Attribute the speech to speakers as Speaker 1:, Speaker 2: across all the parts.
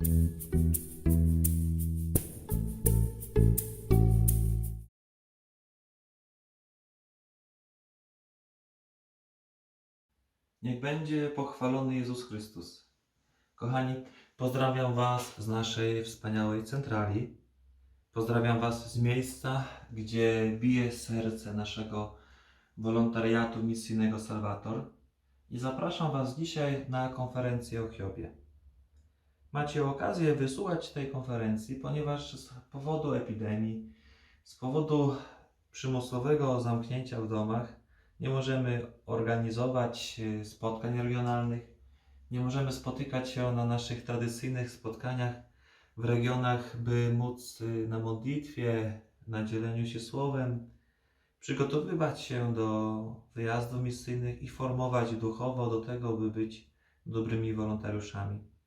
Speaker 1: Niech będzie pochwalony Jezus Chrystus. Kochani, pozdrawiam Was z naszej wspaniałej centrali. Pozdrawiam Was z miejsca, gdzie bije serce naszego wolontariatu misyjnego Salvator i zapraszam Was dzisiaj na konferencję o Hiobie. Macie okazję wysłuchać tej konferencji, ponieważ z powodu epidemii, z powodu przymusowego zamknięcia w domach, nie możemy organizować e, spotkań regionalnych, nie możemy spotykać się na naszych tradycyjnych spotkaniach w regionach, by móc e, na modlitwie, na dzieleniu się słowem, przygotowywać się do wyjazdów misyjnych i formować duchowo do tego, by być dobrymi wolontariuszami.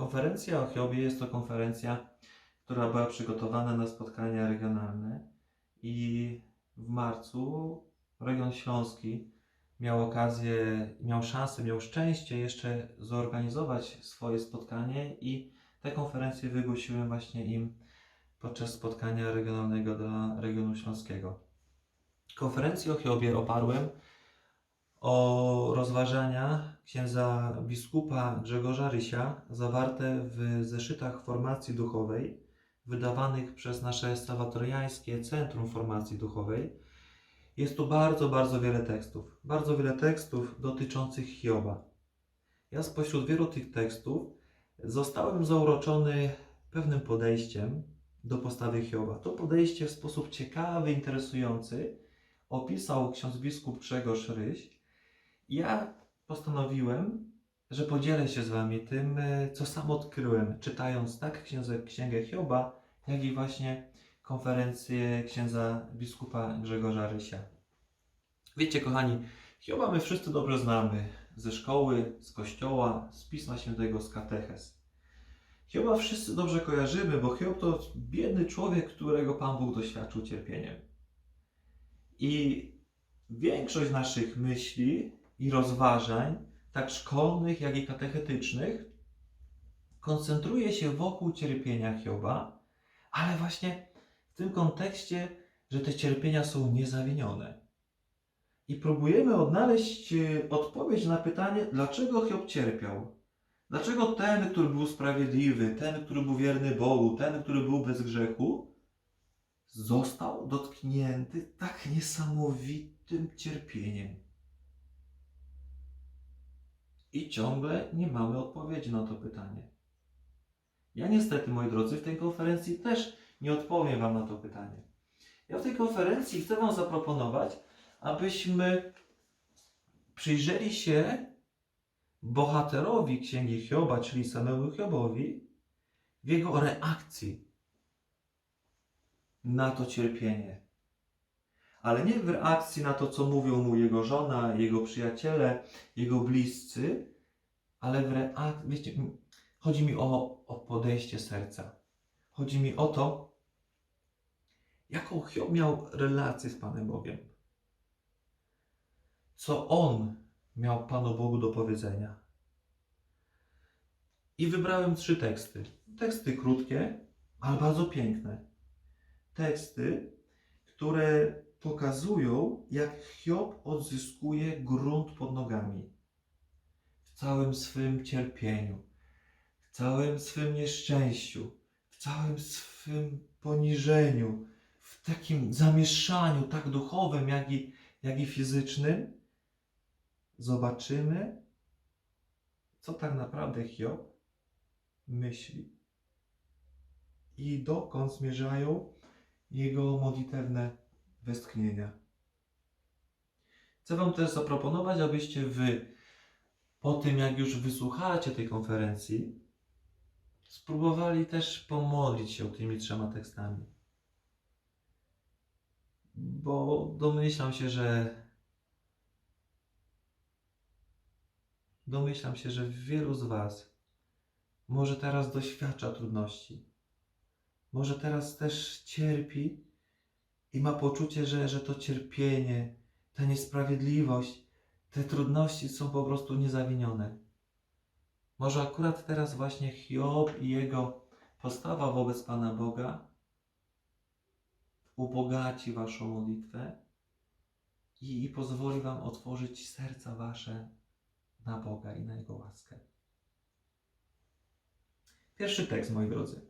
Speaker 1: Konferencja o Hiobie jest to konferencja, która była przygotowana na spotkania regionalne i w marcu region śląski miał okazję, miał szansę, miał szczęście jeszcze zorganizować swoje spotkanie i tę konferencję wygłosiłem właśnie im podczas spotkania regionalnego dla regionu śląskiego. Konferencję o Hiobie oparłem o rozważania księdza biskupa Grzegorza Rysia zawarte w zeszytach formacji duchowej wydawanych przez nasze salwatoriańskie Centrum Formacji Duchowej. Jest tu bardzo, bardzo wiele tekstów. Bardzo wiele tekstów dotyczących Hioba. Ja spośród wielu tych tekstów zostałem zauroczony pewnym podejściem do postawy Hioba. To podejście w sposób ciekawy, interesujący opisał ksiądz biskup Grzegorz Ryś. Ja postanowiłem, że podzielę się z Wami tym, e, co sam odkryłem, czytając tak księdze, księgę Hioba, jak i właśnie konferencję księdza biskupa Grzegorza Rysia. Wiecie, kochani, Hioba my wszyscy dobrze znamy ze szkoły, z kościoła, z Pisma Świętego, z kateches. Hioba wszyscy dobrze kojarzymy, bo Hiob to biedny człowiek, którego Pan Bóg doświadczył cierpieniem. I większość naszych myśli i rozważań, tak szkolnych, jak i katechetycznych, koncentruje się wokół cierpienia Hioba, ale właśnie w tym kontekście, że te cierpienia są niezawinione. I próbujemy odnaleźć e, odpowiedź na pytanie, dlaczego Hiob cierpiał. Dlaczego ten, który był sprawiedliwy, ten, który był wierny Bogu, ten, który był bez grzechu, został dotknięty tak niesamowitym cierpieniem. I ciągle nie mamy odpowiedzi na to pytanie. Ja niestety, moi drodzy, w tej konferencji też nie odpowiem Wam na to pytanie. Ja w tej konferencji chcę Wam zaproponować, abyśmy przyjrzeli się bohaterowi księgi Hioba, czyli samemu Hiobowi, w jego reakcji na to cierpienie. Ale nie w reakcji na to, co mówią mu jego żona, jego przyjaciele, jego bliscy, ale w reakcji, wiecie, chodzi mi o, o podejście serca. Chodzi mi o to, jaką Hiob miał relację z Panem Bogiem. Co on miał Panu Bogu do powiedzenia. I wybrałem trzy teksty. Teksty krótkie, ale bardzo piękne. Teksty, które pokazują, jak Hiob odzyskuje grunt pod nogami. W całym swym cierpieniu, w całym swym nieszczęściu, w całym swym poniżeniu, w takim zamieszaniu, tak duchowym, jak i, jak i fizycznym, zobaczymy, co tak naprawdę Hiob myśli i dokąd zmierzają jego modlitewne westchnienia. Chcę Wam też zaproponować, abyście Wy, po tym jak już wysłuchacie tej konferencji, spróbowali też pomodlić się tymi trzema tekstami. Bo domyślam się, że domyślam się, że wielu z Was może teraz doświadcza trudności. Może teraz też cierpi i ma poczucie, że, że to cierpienie, ta niesprawiedliwość, te trudności są po prostu niezawinione. Może akurat teraz właśnie Hiob i jego postawa wobec Pana Boga ubogaci Waszą modlitwę i, i pozwoli Wam otworzyć serca Wasze na Boga i na Jego łaskę. Pierwszy tekst, moi drodzy.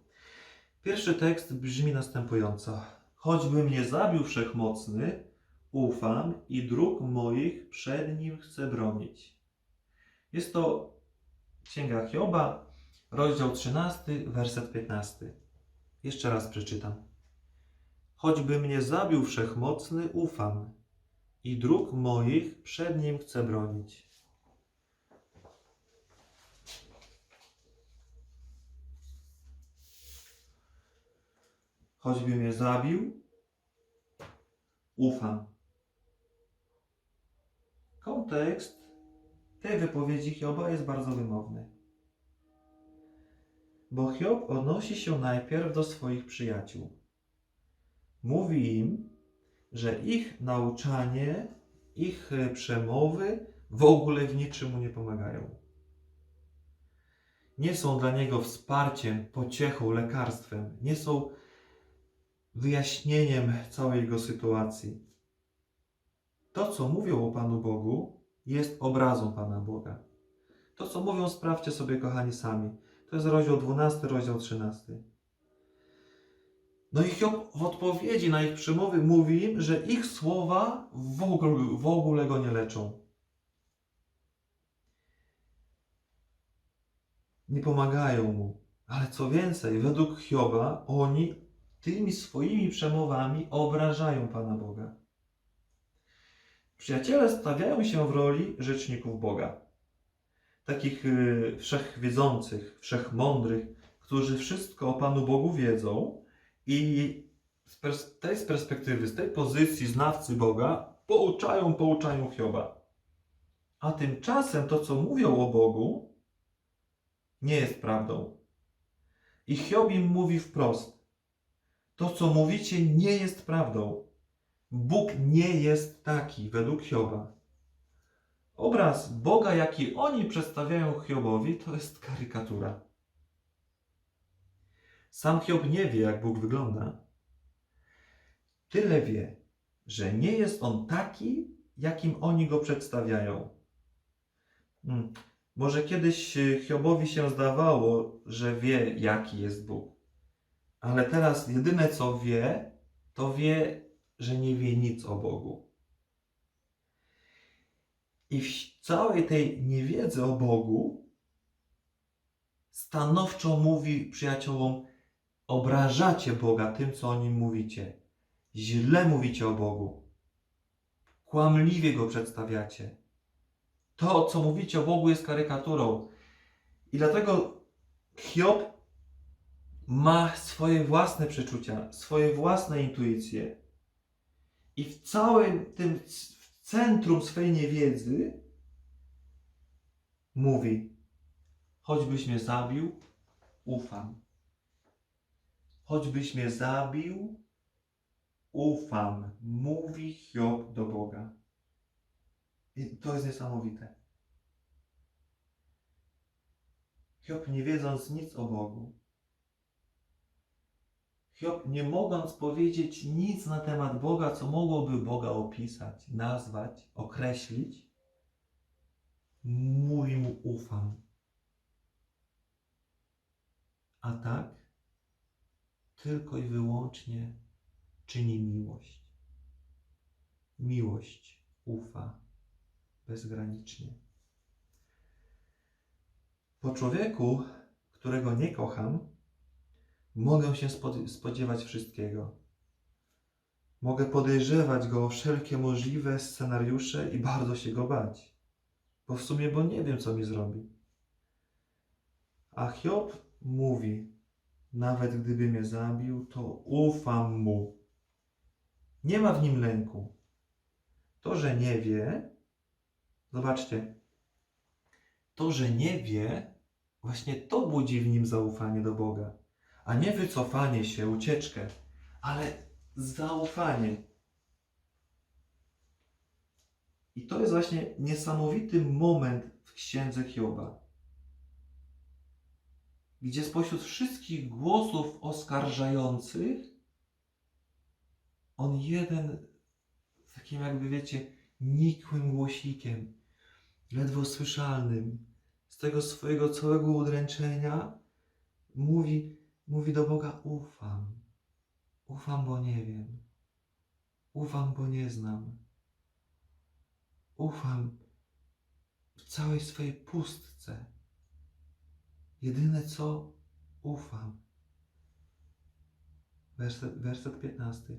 Speaker 1: Pierwszy tekst brzmi następująco. Choćby mnie zabił wszechmocny, ufam i dróg moich przed nim chcę bronić. Jest to Księga Hioba, rozdział 13, werset 15. Jeszcze raz przeczytam. Choćby mnie zabił wszechmocny, ufam i dróg moich przed nim chcę bronić. Choćby mnie zabił, ufam. Kontekst tej wypowiedzi Hioba jest bardzo wymowny. Bo Hiob odnosi się najpierw do swoich przyjaciół. Mówi im, że ich nauczanie, ich przemowy w ogóle w niczym mu nie pomagają. Nie są dla niego wsparciem, pociechą, lekarstwem. Nie są wyjaśnieniem całej jego sytuacji. To, co mówią o Panu Bogu, jest obrazą Pana Boga. To, co mówią, sprawdźcie sobie, kochani, sami. To jest rozdział 12, rozdział 13. No i Hiob w odpowiedzi na ich przemowy mówi im, że ich słowa w ogóle, w ogóle go nie leczą. Nie pomagają mu. Ale co więcej, według Hioba oni tymi swoimi przemowami obrażają Pana Boga. Przyjaciele stawiają się w roli rzeczników Boga. Takich y, wszechwiedzących, wszechmądrych, którzy wszystko o Panu Bogu wiedzą i z tej z perspektywy, z tej pozycji znawcy Boga pouczają, pouczają Hioba. A tymczasem to, co mówią o Bogu, nie jest prawdą. I Hiob im mówi wprost: To, co mówicie, nie jest prawdą. Bóg nie jest taki według Hioba. Obraz Boga, jaki oni przedstawiają Hiobowi, to jest karykatura. Sam Hiob nie wie, jak Bóg wygląda. Tyle wie, że nie jest on taki, jakim oni go przedstawiają. Hmm. Może kiedyś y, Hiobowi się zdawało, że wie, jaki jest Bóg. Ale teraz jedyne co wie, to wie, że nie wie nic o Bogu. I w całej tej niewiedzy o Bogu stanowczo mówi przyjaciołom: obrażacie Boga tym, co o nim mówicie. Źle mówicie o Bogu. Kłamliwie go przedstawiacie. To, co mówicie o Bogu, jest karykaturą. I dlatego Hiob ma swoje własne przeczucia, swoje własne intuicje. I w całym tym w centrum swej niewiedzy mówi: choćbyś mnie zabił, ufam. Choćbyś mnie zabił, ufam. Mówi Hiob do Boga. I to jest niesamowite. Hiob nie wiedząc nic o Bogu, Hiob nie mogąc powiedzieć nic na temat Boga, co mogłoby Boga opisać, nazwać, określić, mówi mu ufam. A tak tylko i wyłącznie czyni miłość. Miłość ufa bezgranicznie. Po człowieku, którego nie kocham, mogę się spod- spodziewać wszystkiego. Mogę podejrzewać go o wszelkie możliwe scenariusze i bardzo się go bać. Bo w sumie, bo nie wiem, co mi zrobi. A Hiob mówi, nawet gdyby mnie zabił, to ufam mu. Nie ma w nim lęku. To, że nie wie, zobaczcie, to, że nie wie, właśnie to budzi w nim zaufanie do Boga a nie wycofanie się, ucieczkę, ale zaufanie. I to jest właśnie niesamowity moment w księdze Hioba. gdzie spośród wszystkich głosów oskarżających, on jeden, takim jakby wiecie, nikłym głosikiem, ledwo słyszalnym, z tego swojego całego udręczenia, mówi, mówi do Boga: Ufam. Ufam, bo nie wiem. Ufam, bo nie znam. Ufam w całej swojej pustce. Jedyne co ufam. Werset, werset 15.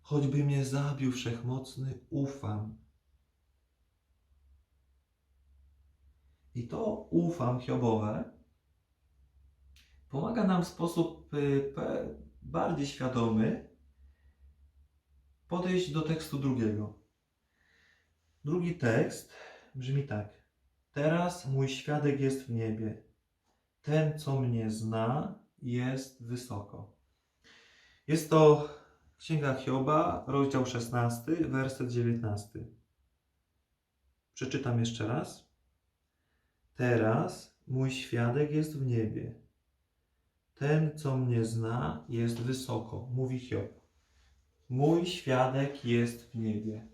Speaker 1: Choćby mnie zabił wszechmocny, ufam. I to ufam Hiobowe pomaga nam w sposób y, bardziej świadomy podejść do tekstu drugiego. Drugi tekst brzmi tak. Teraz mój świadek jest w niebie. Ten, co mnie zna, jest wysoko. Jest to Księga Hioba, rozdział 16, werset 19. Przeczytam jeszcze raz. Teraz mój świadek jest w niebie. Ten, co mnie zna, jest wysoko, mówi Hiob. Mój świadek jest w niebie.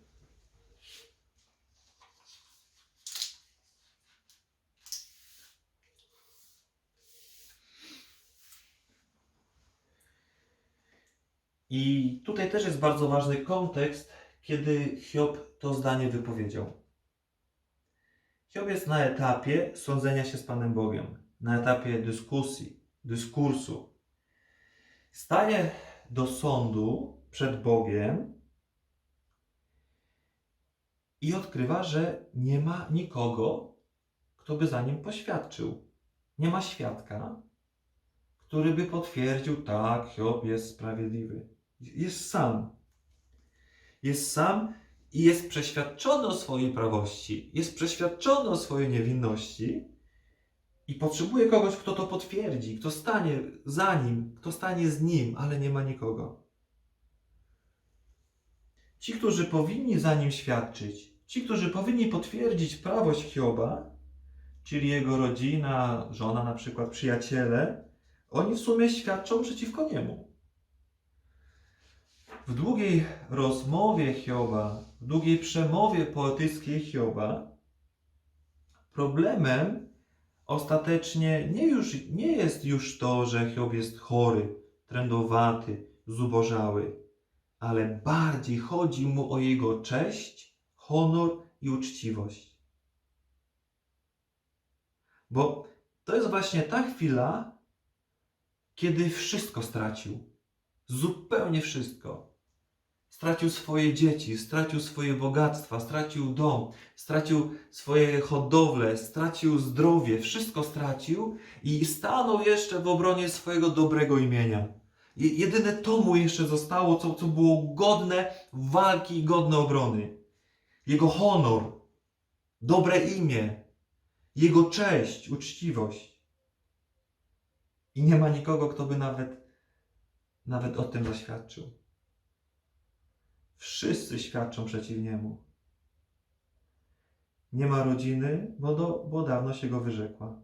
Speaker 1: I tutaj też jest bardzo ważny kontekst, kiedy Hiob to zdanie wypowiedział. Hiob jest na etapie sądzenia się z Panem Bogiem, na etapie dyskusji, dyskursu. Staje do sądu przed Bogiem i odkrywa, że nie ma nikogo, kto by za nim poświadczył. Nie ma świadka, który by potwierdził, tak, Hiob jest sprawiedliwy. Jest sam. Jest sam i jest przeświadczony o swojej prawości, jest przeświadczony o swojej niewinności i potrzebuje kogoś, kto to potwierdzi, kto stanie za nim, kto stanie z nim, ale nie ma nikogo. Ci, którzy powinni za nim świadczyć, ci, którzy powinni potwierdzić prawość Hioba, czyli jego rodzina, żona, na przykład przyjaciele, oni w sumie świadczą przeciwko niemu. W długiej rozmowie Hioba, w długiej przemowie poetyckiej Hioba, problemem ostatecznie nie, już, nie jest już to, że Hiob jest chory, trędowaty, zubożały, ale bardziej chodzi mu o jego cześć, honor i uczciwość. Bo to jest właśnie ta chwila, kiedy wszystko stracił. Zupełnie wszystko. Stracił swoje dzieci, stracił swoje bogactwa, stracił dom, stracił swoje hodowle, stracił zdrowie, wszystko stracił i stanął jeszcze w obronie swojego dobrego imienia. Je- Jedyne to mu jeszcze zostało, co, co było godne walki i godne obrony. Jego honor, dobre imię, jego cześć, uczciwość. I nie ma nikogo, kto by nawet, nawet o tym zaświadczył. Wszyscy świadczą przeciw niemu. Nie ma rodziny, bo, do, bo dawno się go wyrzekła.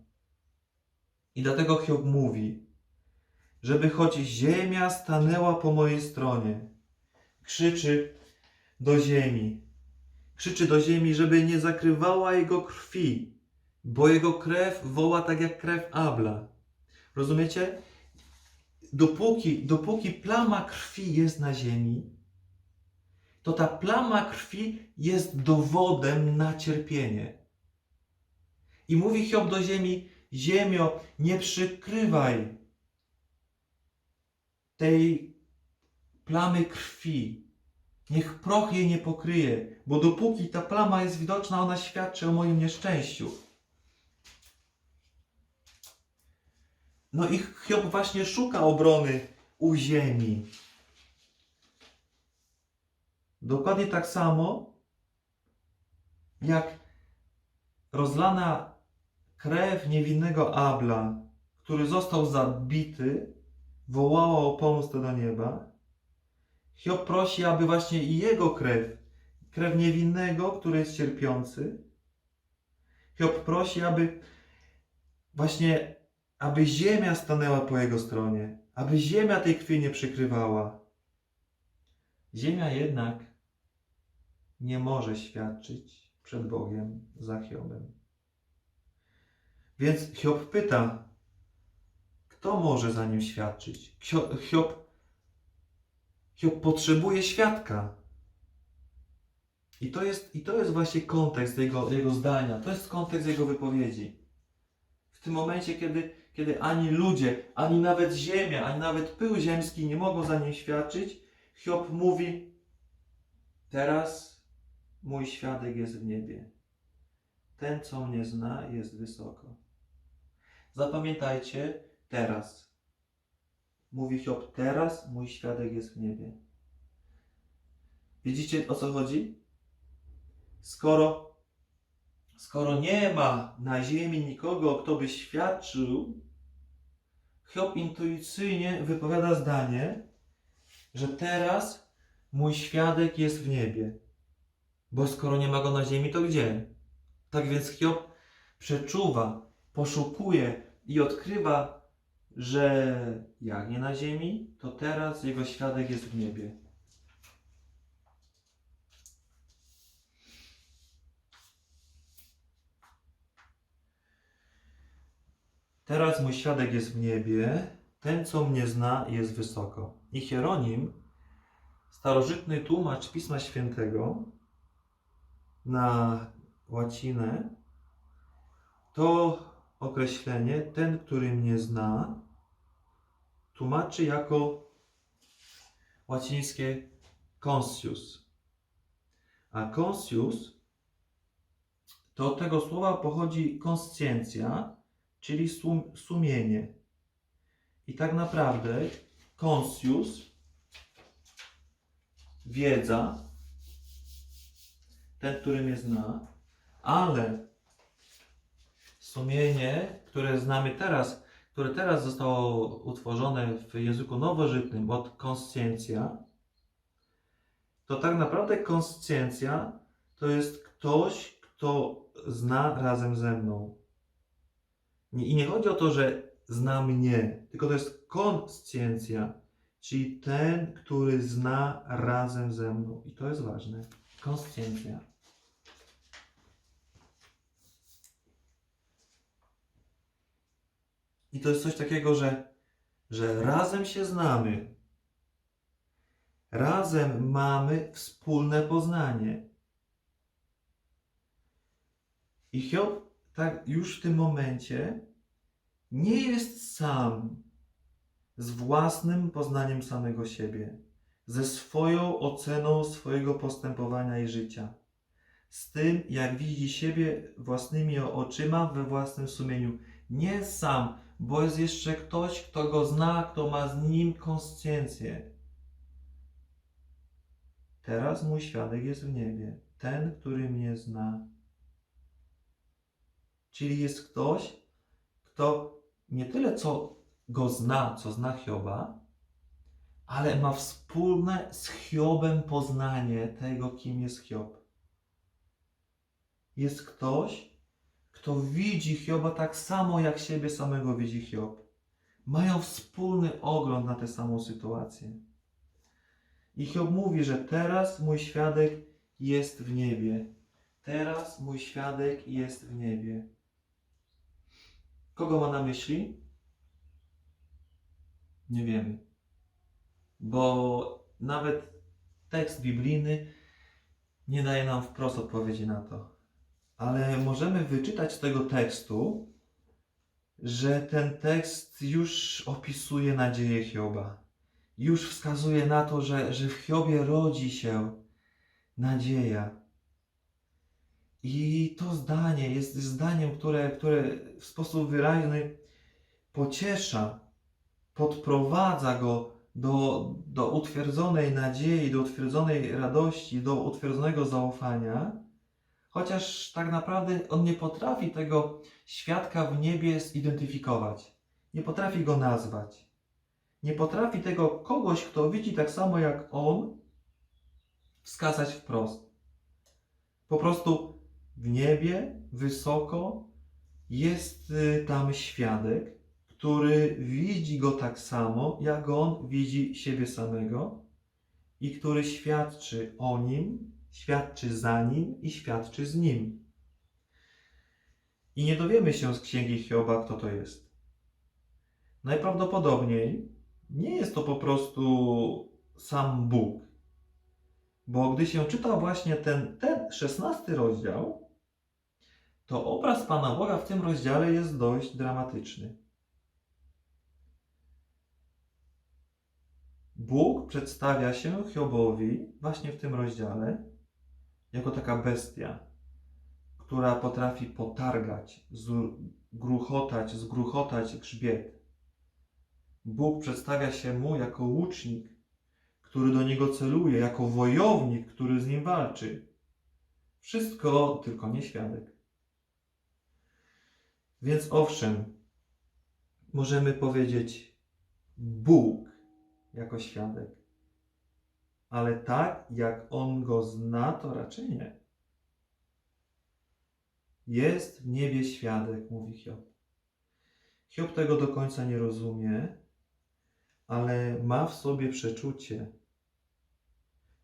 Speaker 1: I dlatego Hiob mówi, żeby choć ziemia stanęła po mojej stronie, krzyczy do ziemi, krzyczy do ziemi, żeby nie zakrywała jego krwi, bo jego krew woła tak jak krew Abla. Rozumiecie? Dopóki, dopóki plama krwi jest na ziemi, to ta plama krwi jest dowodem na cierpienie. I mówi Hiob do ziemi: Ziemio, nie przykrywaj tej plamy krwi. Niech proch jej nie pokryje, bo dopóki ta plama jest widoczna, ona świadczy o moim nieszczęściu. No i Hiob właśnie szuka obrony u ziemi. Dokładnie tak samo, jak rozlana krew niewinnego Abla, który został zabity, wołała o pomstę do nieba. Hiob prosi, aby właśnie jego krew, krew niewinnego, który jest cierpiący, Hiob prosi, aby właśnie aby ziemia stanęła po jego stronie, aby ziemia tej krwi nie przykrywała. Ziemia jednak nie może świadczyć przed Bogiem za Hiobem. Więc Hiob pyta, kto może za nim świadczyć? Hio- Hiob, Hiob potrzebuje świadka. I to jest, i to jest właśnie kontekst jego, jego zdania, to jest kontekst jego wypowiedzi. W tym momencie, kiedy, kiedy ani ludzie, ani nawet ziemia, ani nawet pył ziemski nie mogą za nim świadczyć, Hiob mówi: Teraz mój świadek jest w niebie. Ten, co mnie zna, jest wysoko. Zapamiętajcie, teraz. Mówi Hiob, teraz mój świadek jest w niebie. Widzicie o co chodzi? Skoro, skoro nie ma na ziemi nikogo, kto by świadczył, Hiob intuicyjnie wypowiada zdanie, że teraz mój świadek jest w niebie. Bo skoro nie ma go na ziemi, to gdzie? Tak więc Hiob przeczuwa, poszukuje i odkrywa, że jak nie na ziemi, to teraz jego świadek jest w niebie. Teraz mój świadek jest w niebie, ten, co mnie zna, jest wysoko. I Hieronim, starożytny tłumacz Pisma Świętego na łacinę, to określenie, ten, który mnie zna, tłumaczy jako łacińskie conscius. A conscius to od tego słowa pochodzi konsciencja, czyli sum, sumienie. I tak naprawdę conscius, wiedza, ten, który mnie zna, ale sumienie, które znamy teraz, które teraz zostało utworzone w języku nowożytnym od konsciencja, to tak naprawdę konsciencja to jest ktoś, kto zna razem ze mną. I nie chodzi o to, że zna mnie, tylko to jest konsciencja, czyli ten, który zna razem ze mną. I to jest ważne. Konsciencja. I to jest coś takiego, że, że razem się znamy. Razem mamy wspólne poznanie. I Hiob tak już w tym momencie nie jest sam z własnym poznaniem samego siebie, ze swoją oceną swojego postępowania i życia, z tym, jak widzi siebie własnymi oczyma we własnym sumieniu. Nie sam, bo jest jeszcze ktoś, kto go zna, kto ma z nim konsciencję. Teraz mój świadek jest w niebie, ten, który mnie zna. Czyli jest ktoś, kto nie tyle co go zna, co zna Hioba, ale ma wspólne z Hiobem poznanie tego, kim jest Hiob. Jest ktoś, kto widzi Hioba tak samo, jak siebie samego widzi Hiob. Mają wspólny ogląd na tę samą sytuację. I Hiob mówi, że teraz mój świadek jest w niebie. Teraz mój świadek jest w niebie. Kogo ma na myśli? Nie wiemy. Bo nawet tekst biblijny nie daje nam wprost odpowiedzi na to. Ale możemy wyczytać z tego tekstu, że ten tekst już opisuje nadzieję Hioba. Już wskazuje na to, że, że w Hiobie rodzi się nadzieja. I to zdanie jest zdaniem, które, które w sposób wyraźny pociesza, podprowadza go do, do utwierdzonej nadziei, do utwierdzonej radości, do utwierdzonego zaufania, chociaż tak naprawdę on nie potrafi tego świadka w niebie zidentyfikować, nie potrafi go nazwać, nie potrafi tego kogoś, kto widzi tak samo jak on, wskazać wprost. Po prostu w niebie, wysoko, jest y, tam świadek, który widzi go tak samo, jak on widzi siebie samego i który świadczy o nim, świadczy za nim i świadczy z nim. I nie dowiemy się z księgi Hioba, kto to jest. Najprawdopodobniej nie jest to po prostu sam Bóg. Bo gdy się czyta właśnie ten, ten szesnasty rozdział, to obraz Pana Boga w tym rozdziale jest dość dramatyczny. Bóg przedstawia się Hiobowi właśnie w tym rozdziale jako taka bestia, która potrafi potargać, zgruchotać, zgruchotać grzbiet. Bóg przedstawia się mu jako łucznik, który do niego celuje, jako wojownik, który z nim walczy. Wszystko tylko nie świadek. Więc owszem, możemy powiedzieć Bóg jako świadek, ale tak jak on go zna, to raczej nie. Jest w niebie świadek, mówi Hiob. Hiob tego do końca nie rozumie, ale ma w sobie przeczucie,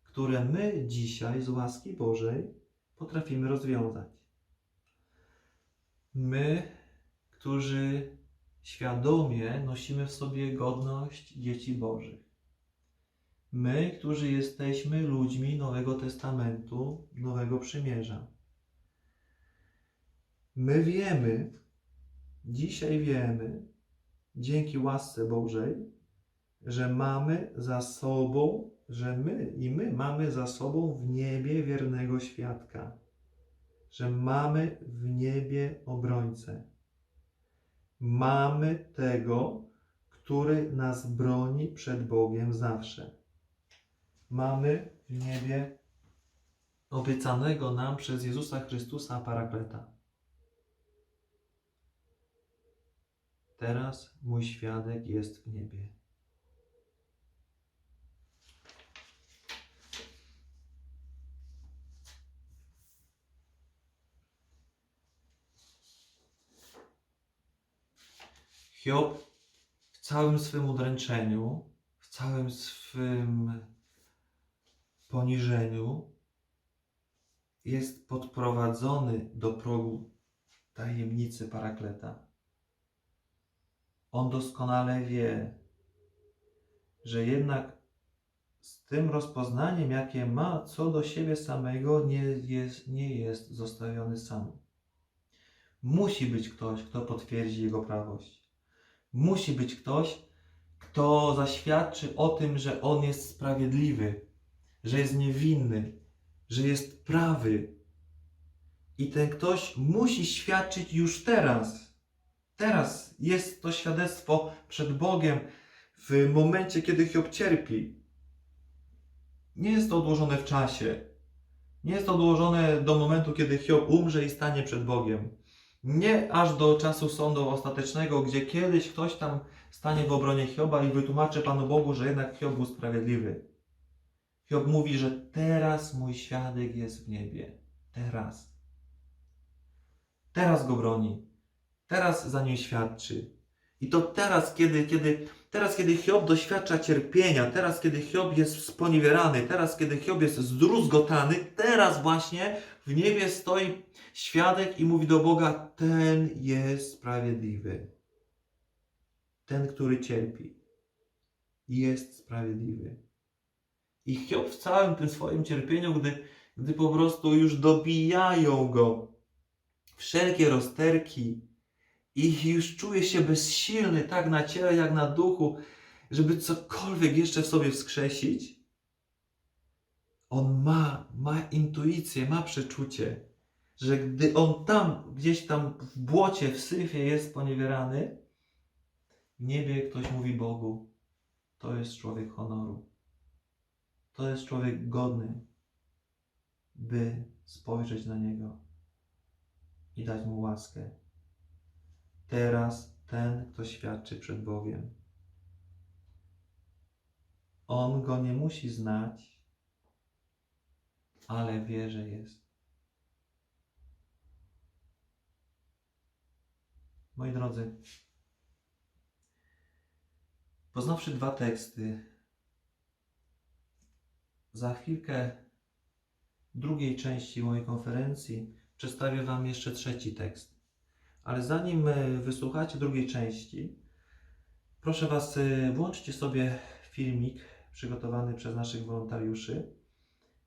Speaker 1: które my dzisiaj z łaski Bożej potrafimy rozwiązać. My, którzy świadomie nosimy w sobie godność dzieci Bożych. My, którzy jesteśmy ludźmi Nowego Testamentu, Nowego Przymierza. My wiemy, dzisiaj wiemy, dzięki łasce Bożej, że mamy za sobą, że my i my mamy za sobą w niebie wiernego świadka, że mamy w niebie obrońcę. Mamy tego, który nas broni przed Bogiem zawsze. Mamy w niebie obiecanego nam przez Jezusa Chrystusa Parakleta. Teraz mój świadek jest w niebie. Hiob w całym swym udręczeniu, w całym swym poniżeniu jest podprowadzony do progu tajemnicy Parakleta. On doskonale wie, że jednak z tym rozpoznaniem, jakie ma co do siebie samego, nie jest, nie jest zostawiony sam. Musi być ktoś, kto potwierdzi jego prawość. Musi być ktoś, kto zaświadczy o tym, że on jest sprawiedliwy, że jest niewinny, że jest prawy. I ten ktoś musi świadczyć już teraz. Teraz jest to świadectwo przed Bogiem w momencie, kiedy Hiob cierpi. Nie jest to odłożone w czasie. Nie jest to odłożone do momentu, kiedy Hiob umrze i stanie przed Bogiem. Nie aż do czasu sądu ostatecznego, gdzie kiedyś ktoś tam stanie w obronie Hioba i wytłumaczy Panu Bogu, że jednak Hiob był sprawiedliwy. Hiob mówi, że teraz mój świadek jest w niebie. Teraz. Teraz go broni. Teraz za nim świadczy. I to teraz, kiedy, kiedy, teraz, kiedy Hiob doświadcza cierpienia, teraz, kiedy Hiob jest sponiewierany, teraz, kiedy Hiob jest zdruzgotany, teraz właśnie w niebie stoi świadek i mówi do Boga: Ten jest sprawiedliwy. Ten, który cierpi, jest sprawiedliwy. I Hiob w całym tym swoim cierpieniu, gdy, gdy po prostu już dobijają go wszelkie rozterki i już czuje się bezsilny tak na ciele, jak na duchu, żeby cokolwiek jeszcze w sobie wskrzesić, on ma, ma intuicję, ma przeczucie, że gdy on tam, gdzieś tam w błocie, w syfie jest poniewierany, w niebie ktoś mówi Bogu, to jest człowiek honoru. To jest człowiek godny, by spojrzeć na niego i dać mu łaskę. Teraz ten, kto świadczy przed Bogiem. On go nie musi znać, ale wie, że jest. Moi drodzy, Poznawszy dwa teksty, za chwilkę drugiej części mojej konferencji przedstawię Wam jeszcze trzeci tekst. Ale zanim e, wysłuchacie drugiej części, proszę Was, e, włączcie sobie filmik przygotowany przez naszych wolontariuszy,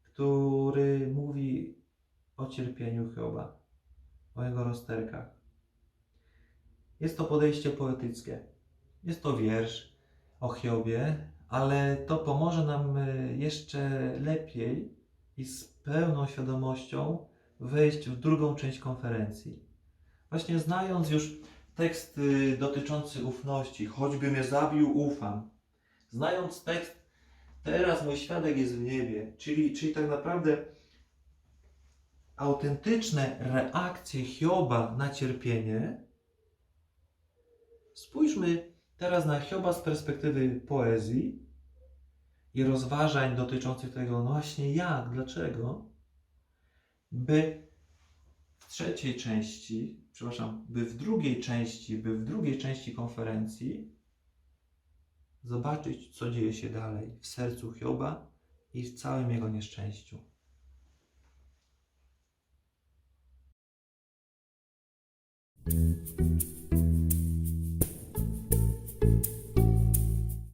Speaker 1: który mówi o cierpieniu Hioba, o jego rozterkach. Jest to podejście poetyckie. Jest to wiersz o Hiobie, ale to pomoże nam e, jeszcze lepiej i z pełną świadomością wejść w drugą część konferencji. Właśnie znając już tekst y, dotyczący ufności, choćby mnie zabił, ufam. Znając tekst, teraz mój świadek jest w niebie, czyli, czyli tak naprawdę autentyczne reakcje Hioba na cierpienie, spójrzmy teraz na Hioba z perspektywy poezji i rozważań dotyczących tego, no właśnie jak, dlaczego, by w trzeciej części, przepraszam, by w drugiej części, by w drugiej części konferencji zobaczyć, co dzieje się dalej w sercu Hioba i w całym jego nieszczęściu.